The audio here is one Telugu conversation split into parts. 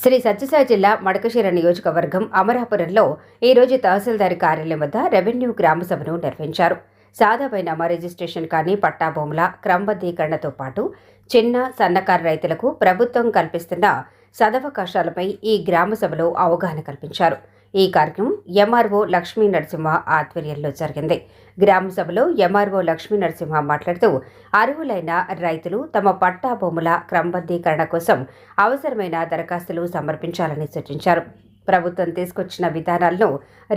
శ్రీ సత్యసాయి జిల్లా మడకశిర నియోజకవర్గం అమరాపురంలో ఈరోజు తహసీల్దార్ కార్యాలయం వద్ద రెవెన్యూ గ్రామ సభను నిర్వహించారు. సాదాపైనామా రిజిస్ట్రేషన్ కానీ పట్టా భూముల క్రమబద్ధీకరణతో పాటు చిన్న సన్నకారు రైతులకు ప్రభుత్వం కల్పిస్తున్న సదవకాశాలపై ఈ గ్రామ సభలో అవగాహన కల్పించారు. ఈ కార్యక్రమం ఎంఆర్ఓ లక్ష్మీ నరసింహ ఆధ్వర్యంలో జరిగింది. గ్రామ సభలో ఎంఆర్ఓ లక్ష్మీ నరసింహ మాట్లాడుతూ అర్హులైన రైతులు తమ పట్టా భూముల క్రమబద్ధీకరణ కోసం అవసరమైన దరఖాస్తులు సమర్పించాలని సూచించారు. ప్రభుత్వం తీసుకొచ్చిన విధానాలను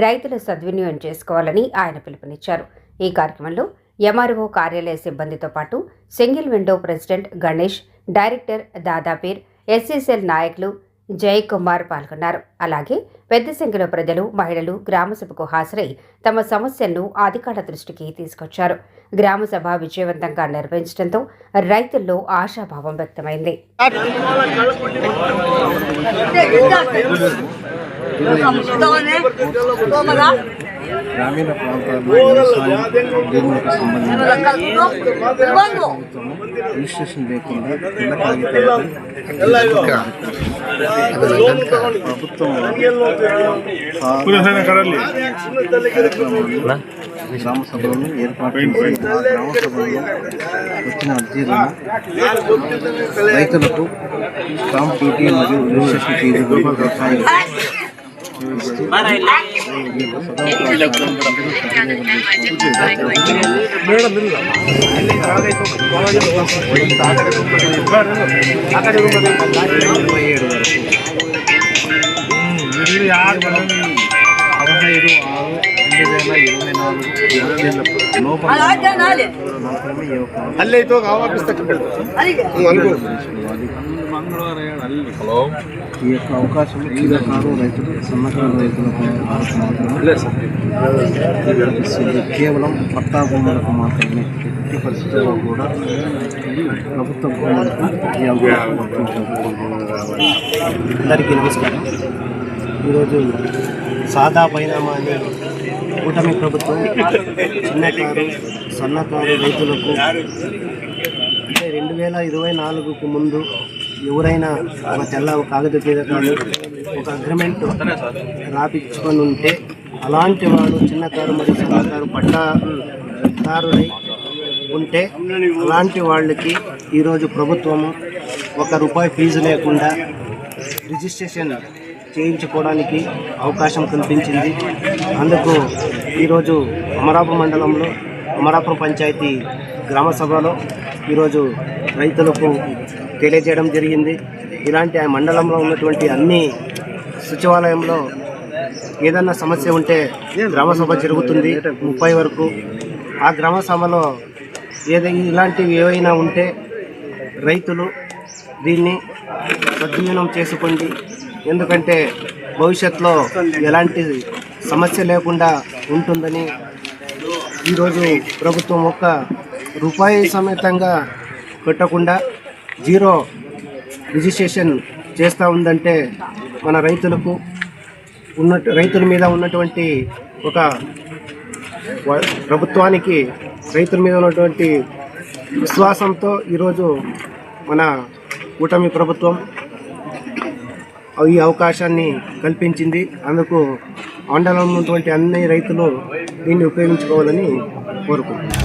రైతులు సద్వినియోగం చేసుకోవాలని ఆయన పిలుపునిచ్చారు. ఈ కార్యక్రమంలో ఎంఆర్ఓ కార్యాలయ సిబ్బందితో పాటు single window president Ganesh director Dadapeer SCCL నాయకులు జయకుమార్ పాల్గొన్నారు. అలాగే పెద్ద సంఖ్యలో ప్రజలు మహిళలు గ్రామసభకు హాజరై తమ సమస్యలను అధికారుల దృష్టికి తీసుకొచ్చారు. గ్రామసభ విజయవంతంగా నిర్వహించడంతో రైతుల్లో ఆశాభావం వ్యక్తమైంది. గ్రామీణ ప్రాంతాల్లో వ్యవసాయం భూములకు సంబంధించి ప్రభుత్వము రిజిస్ట్రేషన్ లేకుండా కింద కాగితాలపై ప్రభుత్వం గ్రామ సభలను ఏర్పాటు చేసి ఆ గ్రామ సభల్లో వచ్చిన అర్జీలను రైతులకు స్టాంప్ డ్యూటీ మరియు రిజిస్ట్రేషన్ ఫీజులు వ్యవసాయం ఇరవై ఏడు వరకు పదహైదు ఆరు రెండు వేల ఇరవై నాలుగు ఇరవై ఈ యొక్క అవకాశం చిన్నకారు రైతులు సన్నకారు రైతులకు మాత్రమే కేవలం పట్టా భూములకు మాత్రమే. ఎట్టి పరిస్థితుల్లో కూడా ప్రభుత్వ భూములకు అందరికీ నమస్కారం. ఈరోజు సాదా పైనామా అని కూటమి ప్రభుత్వం చిన్నకారు సన్నకారు రైతులకు అంటే రెండు వేల ఇరవై నాలుగుకు ముందు ఎవరైనా ఒక తెల్ల కాగిత మీద కానీ ఒక అగ్రిమెంట్ రాపించుకొని ఉంటే అలాంటి వాడు చిన్నకారు మరియు సన్నకారు పట్టాదారుడై ఉంటే అలాంటి వాళ్ళకి ఈరోజు ప్రభుత్వము ఒక రూపాయి ఫీజు లేకుండా రిజిస్ట్రేషన్ చేయించుకోవడానికి అవకాశం కల్పించింది. అందుకు ఈరోజు అమరాపురం మండలంలో అమరాపురం పంచాయతీ గ్రామ సభలో ఈరోజు రైతులకు తెలియజేయడం జరిగింది. ఇలాంటి ఆ మండలంలో ఉన్నటువంటి అన్ని సచివాలయంలో ఏదన్నా సమస్య ఉంటే గ్రామ సభ జరుగుతుంది. ముప్పై వరకు ఆ గ్రామ సభలో ఏదైనా ఇలాంటివి ఏవైనా ఉంటే రైతులు దీన్ని సద్వినియోగం చేసుకోండి. ఎందుకంటే భవిష్యత్తులో ఎలాంటి సమస్య లేకుండా ఉంటుందని ఈరోజు ప్రభుత్వం ఒక్క రూపాయి సమేతంగా పెట్టకుండా జీరో రిజిస్ట్రేషన్ చేస్తూ ఉందంటే మన రైతులకు ఉన్న రైతుల మీద ఉన్నటువంటి ఒక ప్రభుత్వానికి రైతుల మీద ఉన్నటువంటి విశ్వాసంతో ఈరోజు మన కూటమి ప్రభుత్వం ఈ అవకాశాన్ని కల్పించింది. అందుకు మండలంలో ఉన్నటువంటి అన్ని రైతులు దీన్ని ఉపయోగించుకోవాలని కోరుకుంటున్నాను